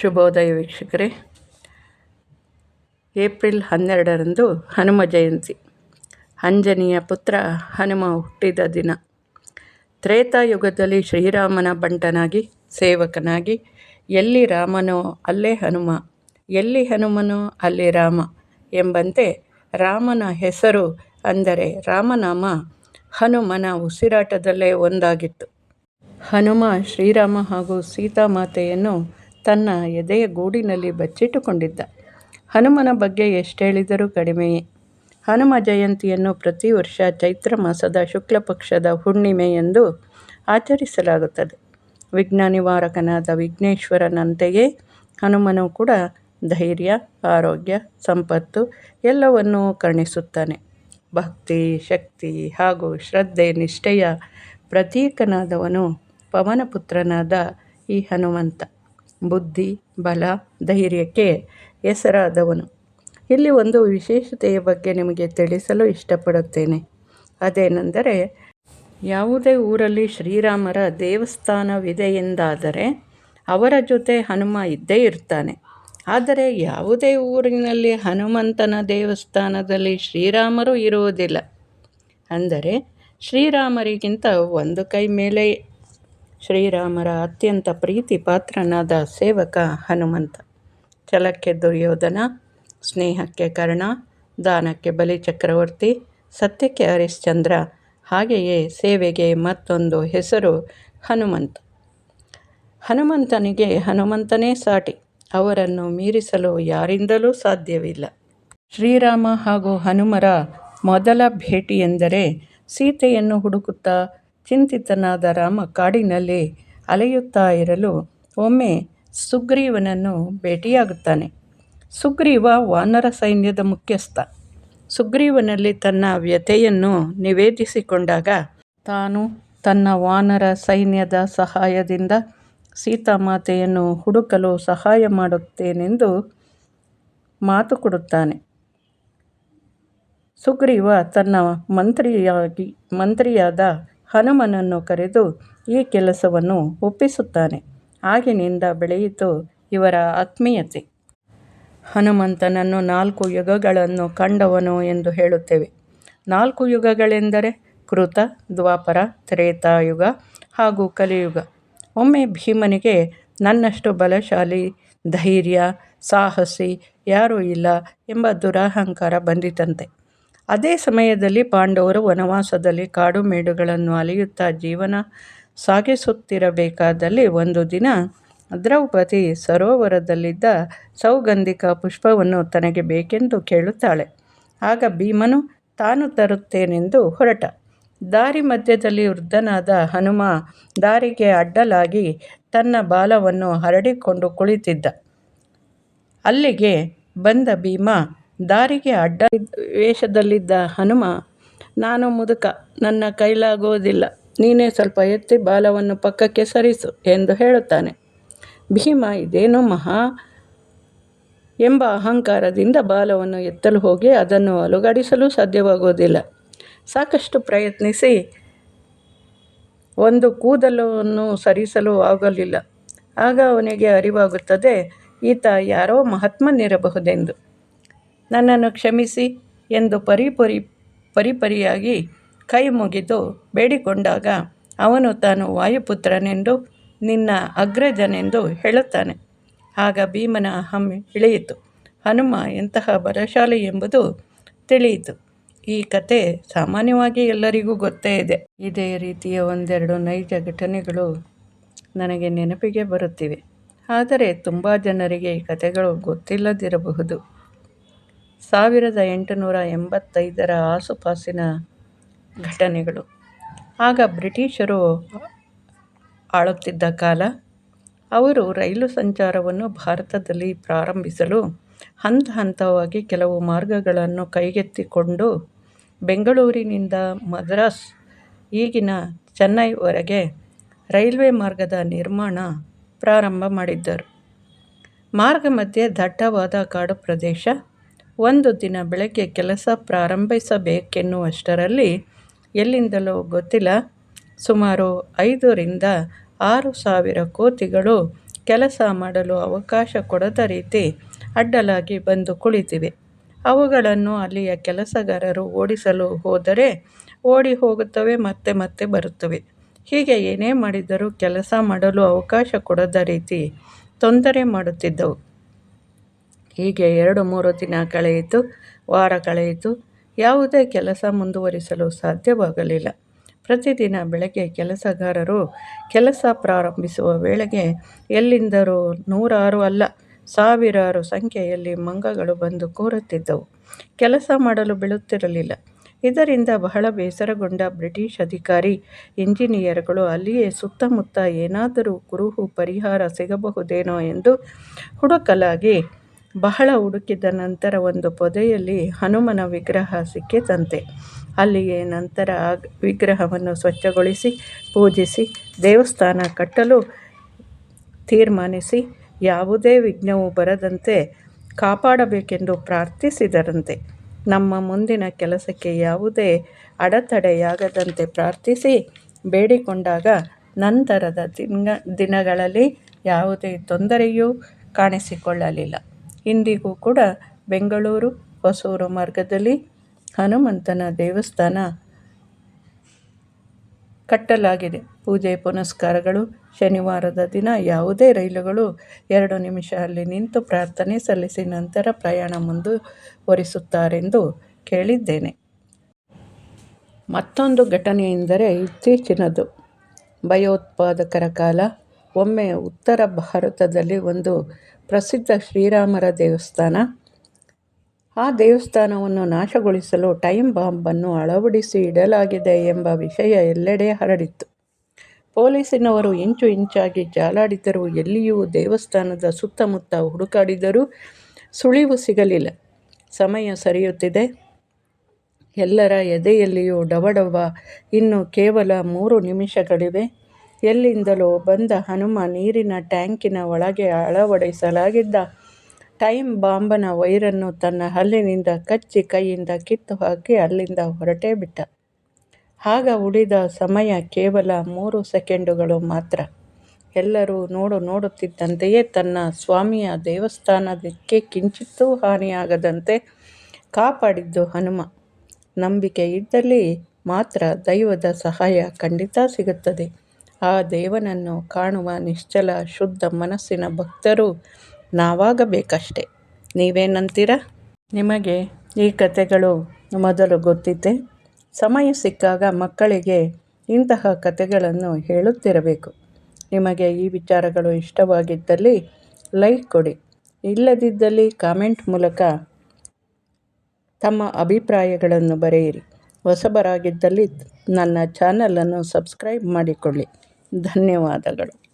ಶುಭೋದಯ ವೀಕ್ಷಕರೇ. ಏಪ್ರಿಲ್ ಹನ್ನೆರಡರಂದು ಹನುಮ ಜಯಂತಿ. ಅಂಜನಿಯ ಪುತ್ರ ಹನುಮ ಹುಟ್ಟಿದ ದಿನ. ತ್ರೇತಾಯುಗದಲ್ಲಿ ಶ್ರೀರಾಮನ ಬಂಟನಾಗಿ, ಸೇವಕನಾಗಿ, ಎಲ್ಲಿ ರಾಮನೋ ಅಲ್ಲೇ ಹನುಮ, ಎಲ್ಲಿ ಹನುಮನೋ ಅಲ್ಲಿ ರಾಮ ಎಂಬಂತೆ ರಾಮನ ಹೆಸರು ಅಂದರೆ ರಾಮನಾಮ ಹನುಮನ ಉಸಿರಾಟದಲ್ಲೇ ಒಂದಾಗಿತ್ತು. ಹನುಮ ಶ್ರೀರಾಮ ಹಾಗೂ ಸೀತಾಮಾತೆಯನ್ನು ತನ್ನ ಎದೆಯ ಗೂಡಿನಲ್ಲಿ ಬಚ್ಚಿಟ್ಟುಕೊಂಡಿದ್ದ. ಹನುಮನ ಬಗ್ಗೆ ಎಷ್ಟು ಹೇಳಿದರೂ ಕಡಿಮೆಯೇ. ಹನುಮ ಜಯಂತಿಯನ್ನು ಪ್ರತಿ ವರ್ಷ ಚೈತ್ರ ಮಾಸದ ಶುಕ್ಲ ಪಕ್ಷದ ಹುಣ್ಣಿಮೆ ಎಂದು ಆಚರಿಸಲಾಗುತ್ತದೆ. ವಿಘ್ನ ನಿವಾರಕನಾದ ವಿಘ್ನೇಶ್ವರನಂತೆಯೇ ಹನುಮನು ಕೂಡ ಧೈರ್ಯ, ಆರೋಗ್ಯ, ಸಂಪತ್ತು ಎಲ್ಲವನ್ನೂ ಕರ್ಣಿಸುತ್ತಾನೆ. ಭಕ್ತಿ, ಶಕ್ತಿ ಹಾಗೂ ಶ್ರದ್ಧೆ, ನಿಷ್ಠೆಯ ಪ್ರತೀಕನಾದವನು ಪವನಪುತ್ರನಾದ ಈ ಹನುಮಂತ. ಬುದ್ಧಿ, ಬಲ, ಧೈರ್ಯಕ್ಕೆ ಹೆಸರಾದವನು. ಇಲ್ಲಿ ಒಂದು ವಿಶೇಷತೆಯ ಬಗ್ಗೆ ನಿಮಗೆ ತಿಳಿಸಲು ಇಷ್ಟಪಡುತ್ತೇನೆ. ಅದೇನೆಂದರೆ, ಯಾವುದೇ ಊರಲ್ಲಿ ಶ್ರೀರಾಮರ ದೇವಸ್ಥಾನವಿದೆ ಎಂದಾದರೆ, ಅವರ ಜೊತೆ ಹನುಮ ಇದ್ದೇ ಇರ್ತಾನೆ. ಆದರೆ ಯಾವುದೇ ಊರಿನಲ್ಲಿ ಹನುಮಂತನ ದೇವಸ್ಥಾನದಲ್ಲಿ ಶ್ರೀರಾಮರು ಇರುವುದಿಲ್ಲ. ಅಂದರೆ, ಶ್ರೀರಾಮರಿಗಿಂತ ಒಂದು ಕೈ ಮೇಲೆ ಶ್ರೀರಾಮರ ಅತ್ಯಂತ ಪ್ರೀತಿ ಪಾತ್ರನಾದ ಸೇವಕ ಹನುಮಂತ. ಛಲಕ್ಕೆ ದುರ್ಯೋಧನ, ಸ್ನೇಹಕ್ಕೆ ಕರ್ಣ, ದಾನಕ್ಕೆ ಬಲಿ ಚಕ್ರವರ್ತಿ, ಸತ್ಯಕ್ಕೆ ಹರಿಶ್ಚಂದ್ರ, ಹಾಗೆಯೇ ಸೇವೆಗೆ ಮತ್ತೊಂದು ಹೆಸರು ಹನುಮಂತ. ಹನುಮಂತನಿಗೆ ಹನುಮಂತನೇ ಸಾಟಿ, ಅವರನ್ನು ಮೀರಿಸಲು ಯಾರಿಂದಲೂ ಸಾಧ್ಯವಿಲ್ಲ. ಶ್ರೀರಾಮ ಹಾಗೂ ಹನುಮರ ಮೊದಲ ಭೇಟಿ ಎಂದರೆ ಸೀತೆಯನ್ನು ಹುಡುಕುತ್ತಾ ಚಿಂತಿತನಾದ ರಾಮ ಕಾಡಿನಲ್ಲಿ ಅಲೆಯುತ್ತಾ ಇರಲು ಒಮ್ಮೆ ಸುಗ್ರೀವನನ್ನು ಭೇಟಿಯಾಗುತ್ತಾನೆ. ಸುಗ್ರೀವ ವಾನರ ಸೈನ್ಯದ ಮುಖ್ಯಸ್ಥ. ಸುಗ್ರೀವನಲ್ಲಿ ತನ್ನ ವ್ಯಥೆಯನ್ನು ನಿವೇದಿಸಿಕೊಂಡಾಗ ತಾನು ತನ್ನ ವಾನರ ಸೈನ್ಯದ ಸಹಾಯದಿಂದ ಸೀತಾಮಾತೆಯನ್ನು ಹುಡುಕಲು ಸಹಾಯ ಮಾಡುತ್ತೇನೆಂದು ಮಾತು ಕೊಡುತ್ತಾನೆ. ಸುಗ್ರೀವ ತನ್ನ ಮಂತ್ರಿಯಾಗಿ, ಮಂತ್ರಿಯಾದ ಹನುಮನನ್ನು ಕರೆದು ಈ ಕೆಲಸವನ್ನು ಒಪ್ಪಿಸುತ್ತಾನೆ. ಆಗಿನಿಂದ ಬೆಳೆಯಿತು ಇವರ ಆತ್ಮೀಯತೆ. ಹನುಮಂತನನ್ನು ನಾಲ್ಕು ಯುಗಗಳನ್ನು ಕಂಡವನು ಎಂದು ಹೇಳುತ್ತೇವೆ. ನಾಲ್ಕು ಯುಗಗಳೆಂದರೆ ಕೃತ, ದ್ವಾಪರ, ತ್ರೇತಾಯುಗ ಹಾಗೂ ಕಲಿಯುಗ. ಒಮ್ಮೆ ಭೀಮನಿಗೆ ನನ್ನಷ್ಟು ಬಲಶಾಲಿ, ಧೈರ್ಯ, ಸಾಹಸಿ ಯಾರೂ ಇಲ್ಲ ಎಂಬ ದುರಹಂಕಾರ ಬಂದಿತಂತೆ. ಅದೇ ಸಮಯದಲ್ಲಿ ಪಾಂಡವರು ವನವಾಸದಲ್ಲಿ ಕಾಡು ಮೇಡುಗಳನ್ನು ಅಲೆಯುತ್ತಾ ಜೀವನ ಸಾಗಿಸುತ್ತಿರಬೇಕಾದಲ್ಲಿ ಒಂದು ದಿನ ದ್ರೌಪದಿ ಸರೋವರದಲ್ಲಿದ್ದ ಸೌಗಂಧಿಕ ಪುಷ್ಪವನ್ನು ತನಗೆ ಬೇಕೆಂದು ಕೇಳುತ್ತಾಳೆ. ಆಗ ಭೀಮನು, ತಾನು ತರುತ್ತೇನೆಂದು ಹೊರಟ. ದಾರಿ ಮಧ್ಯದಲ್ಲಿ ವೃದ್ಧನಾದ ಹನುಮ ದಾರಿಗೆ ಅಡ್ಡಲಾಗಿ ತನ್ನ ಬಾಲವನ್ನು ಹರಡಿಕೊಂಡು ಕುಳಿತಿದ್ದ. ಅಲ್ಲಿಗೆ ಬಂದ ಭೀಮ ದಾರಿಗೆ ಅಡ್ಡ ವೇಷದಲ್ಲಿದ್ದ ಹನುಮ, ನಾನು ಮುದುಕ, ನನ್ನ ಕೈಲಾಗುವುದಿಲ್ಲ. ನೀನೇ ಸ್ವಲ್ಪ ಎತ್ತಿ ಬಾಲವನ್ನು ಪಕ್ಕಕ್ಕೆ ಸರಿಸು ಎಂದು ಹೇಳುತ್ತಾನೆ. ಭೀಮ, ಇದೇನು ಮಹಾ ಎಂಬ ಅಹಂಕಾರದಿಂದ ಬಾಲವನ್ನು ಎತ್ತಲು ಹೋಗಿ ಅದನ್ನು ಅಲುಗಾಡಿಸಲು ಸಾಧ್ಯವಾಗುವುದಿಲ್ಲ. ಸಾಕಷ್ಟು ಪ್ರಯತ್ನಿಸಿ ಒಂದು ಕೂದಲನ್ನು ಸರಿಸಲು ಆಗಲಿಲ್ಲ. ಆಗ ಅವನಿಗೆ ಅರಿವಾಗುತ್ತದೆ, ಈತ ಯಾರೋ ಮಹಾತ್ಮನಿರಬಹುದೆಂದು. ನನ್ನನ್ನು ಕ್ಷಮಿಸಿ ಎಂದು ಪರಿಪರಿ, ಪರಿಪರಿಯಾಗಿ ಕೈ ಮುಗಿದು ಬೇಡಿಕೊಂಡಾಗ ಅವನು ತಾನು ವಾಯುಪುತ್ರನೆಂದು ನಿನ್ನ ಅಗ್ರಜನೆಂದು ಹೇಳುತ್ತಾನೆ. ಆಗ ಭೀಮನ ಅಹಂ ಇಳಿಯಿತು. ಹನುಮ, ಎಂತಹ ಬಲಶಾಲಿ ಎಂಬುದು ತಿಳಿಯಿತು. ಈ ಕತೆ ಸಾಮಾನ್ಯವಾಗಿ ಎಲ್ಲರಿಗೂ ಗೊತ್ತೇ ಇದೆ. ಇದೇ ರೀತಿಯ ಒಂದೆರಡು ನೈಜ ಘಟನೆಗಳು ನನಗೆ ನೆನಪಿಗೆ ಬರುತ್ತಿವೆ. ಆದರೆ ತುಂಬ ಜನರಿಗೆ ಈ ಕಥೆಗಳು ಗೊತ್ತಿಲ್ಲದಿರಬಹುದು. ಸಾವಿರದ ಎಂಟುನೂರ ಎಂಬತ್ತೈದರ ಆಸುಪಾಸಿನ ಘಟನೆಗಳು. ಆಗ ಬ್ರಿಟಿಷರು ಆಳುತ್ತಿದ್ದ ಕಾಲ, ಅವರು ರೈಲು ಸಂಚಾರವನ್ನು ಭಾರತದಲ್ಲಿ ಪ್ರಾರಂಭಿಸಲು ಹಂತ ಹಂತವಾಗಿ ಕೆಲವು ಮಾರ್ಗಗಳನ್ನು ಕೈಗೆತ್ತಿಕೊಂಡು ಬೆಂಗಳೂರಿನಿಂದ ಮದ್ರಾಸ್, ಈಗಿನ ಚೆನ್ನೈವರೆಗೆ ರೈಲ್ವೆ ಮಾರ್ಗದ ನಿರ್ಮಾಣ ಪ್ರಾರಂಭ ಮಾಡಿದ್ದರು. ಮಾರ್ಗ ಮಧ್ಯೆ ದಟ್ಟವಾದ ಕಾಡು ಪ್ರದೇಶ ಒಂದು ದಿನ ಬೆಳಗ್ಗೆ ಕೆಲಸ ಪ್ರಾರಂಭಿಸಬೇಕೆನ್ನುವಷ್ಟರಲ್ಲಿ ಎಲ್ಲಿಂದಲೋ ಗೊತ್ತಿಲ್ಲ ಸುಮಾರು ಐದರಿಂದ ಆರು ಸಾವಿರ ಕೋತಿಗಳು ಕೆಲಸ ಮಾಡಲು ಅವಕಾಶ ಕೊಡದ ರೀತಿ ಅಡ್ಡಲಾಗಿ ಬಂದು ಕುಳಿತಿವೆ. ಅವುಗಳನ್ನು ಅಲ್ಲಿಯ ಕೆಲಸಗಾರರು ಓಡಿಸಲು ಹೋದರೆ ಓಡಿ ಹೋಗುತ್ತವೆ, ಮತ್ತೆ ಮತ್ತೆ ಬರುತ್ತವೆ. ಹೀಗೆ ಏನೇ ಮಾಡಿದರೂ ಕೆಲಸ ಮಾಡಲು ಅವಕಾಶ ಕೊಡದ ರೀತಿ ತೊಂದರೆ ಮಾಡುತ್ತಿದ್ದವು. ಹೀಗೆ ಎರಡು ಮೂರು ದಿನ ಕಳೆಯಿತು. ವಾರ ಕಳೆಯಿತು. ಯಾವುದೇ ಕೆಲಸ ಮುಂದುವರಿಸಲು ಸಾಧ್ಯವಾಗಲಿಲ್ಲ. ಪ್ರತಿದಿನ ಬೆಳಗ್ಗೆ ಕೆಲಸಗಾರರು ಕೆಲಸ ಪ್ರಾರಂಭಿಸುವ ವೇಳೆಗೆ ಎಲ್ಲಿಂದರೂ ನೂರಾರು ಅಲ್ಲ, ಸಾವಿರಾರು ಸಂಖ್ಯೆಯಲ್ಲಿ ಮಂಗಗಳು ಬಂದು ಕೂರುತ್ತಿದ್ದವು. ಕೆಲಸ ಮಾಡಲು ಬೀಳುತ್ತಿರಲಿಲ್ಲ ಇದರಿಂದ ಬಹಳ ಬೇಸರಗೊಂಡ ಬ್ರಿಟಿಷ್ ಅಧಿಕಾರಿ, ಇಂಜಿನಿಯರ್ಗಳು ಅಲ್ಲಿಯೇ ಸುತ್ತಮುತ್ತ ಏನಾದರೂ ಕುರುಹು ಪರಿಹಾರ ಸಿಗಬಹುದೇನೋ ಎಂದು ಹುಡುಕಲಾಗಿ ಬಹಳ ಹುಡುಕಿದ ನಂತರ ಒಂದು ಪೊದೆಯಲ್ಲಿ ಹನುಮನ ವಿಗ್ರಹ ಸಿಕ್ಕಿತಂತೆ. ಅಲ್ಲಿಗೆ ನಂತರ ವಿಗ್ರಹವನ್ನು ಸ್ವಚ್ಛಗೊಳಿಸಿ, ಪೂಜಿಸಿ ದೇವಸ್ಥಾನ ಕಟ್ಟಲು ತೀರ್ಮಾನಿಸಿ ಯಾವುದೇ ವಿಘ್ನವು ಬರದಂತೆ ಕಾಪಾಡಬೇಕೆಂದು ಪ್ರಾರ್ಥಿಸಿದರಂತೆ. ನಮ್ಮ ಮುಂದಿನ ಕೆಲಸಕ್ಕೆ ಯಾವುದೇ ಅಡೆತಡೆಯಾಗದಂತೆ ಪ್ರಾರ್ಥಿಸಿ ಬೇಡಿಕೊಂಡಾಗ ನಂತರದ ದಿನಗಳಲ್ಲಿ ಯಾವುದೇ ತೊಂದರೆಯೂ ಕಾಣಿಸಿಕೊಳ್ಳಲಿಲ್ಲ. ಇಂದಿಗೂ ಕೂಡ ಬೆಂಗಳೂರು ಹೊಸೂರು ಮಾರ್ಗದಲ್ಲಿ ಹನುಮಂತನ ದೇವಸ್ಥಾನ ಕಟ್ಟಲಾಗಿದೆ. ಪೂಜೆ ಪುನಸ್ಕಾರಗಳು. ಶನಿವಾರದ ದಿನ ಯಾವುದೇ ರೈಲುಗಳು ಎರಡು ನಿಮಿಷ ಅಲ್ಲಿ ನಿಂತು ಪ್ರಾರ್ಥನೆ ಸಲ್ಲಿಸಿ ನಂತರ ಪ್ರಯಾಣ ಮುಂದುವರಿಸುತ್ತಾರೆಂದು ಕೇಳಿದ್ದೇನೆ. ಮತ್ತೊಂದು ಘಟನೆ ಎಂದರೆ ಇತ್ತೀಚಿನದು. ಭಯೋತ್ಪಾದಕರ ಕಾಲ. ಒಮ್ಮೆ ಉತ್ತರ ಭಾರತದಲ್ಲಿ ಒಂದು ಪ್ರಸಿದ್ಧ ಶ್ರೀರಾಮರ ದೇವಸ್ಥಾನ. ಆ ದೇವಸ್ಥಾನವನ್ನು ನಾಶಗೊಳಿಸಲು ಟೈಮ್ ಬಾಂಬನ್ನು ಅಳವಡಿಸಿ ಇಡಲಾಗಿದೆ ಎಂಬ ವಿಷಯ ಎಲ್ಲೆಡೆ ಹರಡಿತ್ತು. ಪೊಲೀಸಿನವರು ಇಂಚು ಇಂಚಾಗಿ ಜಾಲಾಡಿದರೂ ಎಲ್ಲಿಯೂ ದೇವಸ್ಥಾನದ ಸುತ್ತಮುತ್ತ ಹುಡುಕಾಡಿದರೂ ಸುಳಿವು ಸಿಗಲಿಲ್ಲ. ಸಮಯ ಸರಿಯುತ್ತಿದೆ. ಎಲ್ಲರ ಎದೆಯಲ್ಲಿಯೂ ಡವಡವ. ಇನ್ನು ಕೇವಲ ಮೂರು ನಿಮಿಷಗಳಿವೆ. ಎಲ್ಲಿಂದಲೋ ಬಂದ ಹನುಮ ನೀರಿನ ಟ್ಯಾಂಕಿನ ಒಳಗೆ ಅಳವಡಿಸಲಾಗಿದ್ದ ಟೈಮ್ ಬಾಂಬನ ವೈರನ್ನು ತನ್ನ ಹಲ್ಲಿನಿಂದ ಕಚ್ಚಿ ಕೈಯಿಂದ ಕಿತ್ತು ಹಾಕಿ ಅಲ್ಲಿಂದ ಹೊರಟೇ ಬಿಟ್ಟ. ಆಗ ಉಳಿದ ಸಮಯ ಕೇವಲ ಮೂರು ಸೆಕೆಂಡುಗಳು ಮಾತ್ರ. ಎಲ್ಲರೂ ನೋಡು ನೋಡುತ್ತಿದ್ದಂತೆಯೇ ತನ್ನ ಸ್ವಾಮಿಯ ದೇವಸ್ಥಾನಕ್ಕೆ ಕಿಂಚಿತ್ತೂ ಹಾನಿಯಾಗದಂತೆ ಕಾಪಾಡಿದ್ದು ಹನುಮ. ನಂಬಿಕೆ ಇದ್ದಲ್ಲಿ ಮಾತ್ರ ದೈವದ ಸಹಾಯ ಖಂಡಿತ ಸಿಗುತ್ತದೆ. ಆ ದೇವನನ್ನು ಕಾಣುವ ನಿಶ್ಚಲ, ಶುದ್ಧ ಮನಸ್ಸಿನ ಭಕ್ತರು ನಾವಾಗಬೇಕಷ್ಟೆ. ನೀವೇನಂತೀರ ನಿಮಗೆ ಈ ಕಥೆಗಳು ಮೊದಲು ಗೊತ್ತಿದ್ದೆ ಸಮಯ ಸಿಕ್ಕಾಗ ಮಕ್ಕಳಿಗೆ ಇಂತಹ ಕಥೆಗಳನ್ನು ಹೇಳುತ್ತಿರಬೇಕು. ನಿಮಗೆ ಈ ವಿಚಾರಗಳು ಇಷ್ಟವಾಗಿದ್ದಲ್ಲಿ ಲೈಕ್ ಕೊಡಿ. ಇಲ್ಲದಿದ್ದಲ್ಲಿ ಕಾಮೆಂಟ್ ಮೂಲಕ ತಮ್ಮ ಅಭಿಪ್ರಾಯಗಳನ್ನು ಬರೆಯಿರಿ. ಹೊಸಬರಾಗಿದ್ದಲ್ಲಿ ನನ್ನ ಚಾನಲನ್ನು ಸಬ್ಸ್ಕ್ರೈಬ್ ಮಾಡಿಕೊಳ್ಳಿ. ಧನ್ಯವಾದಗಳು.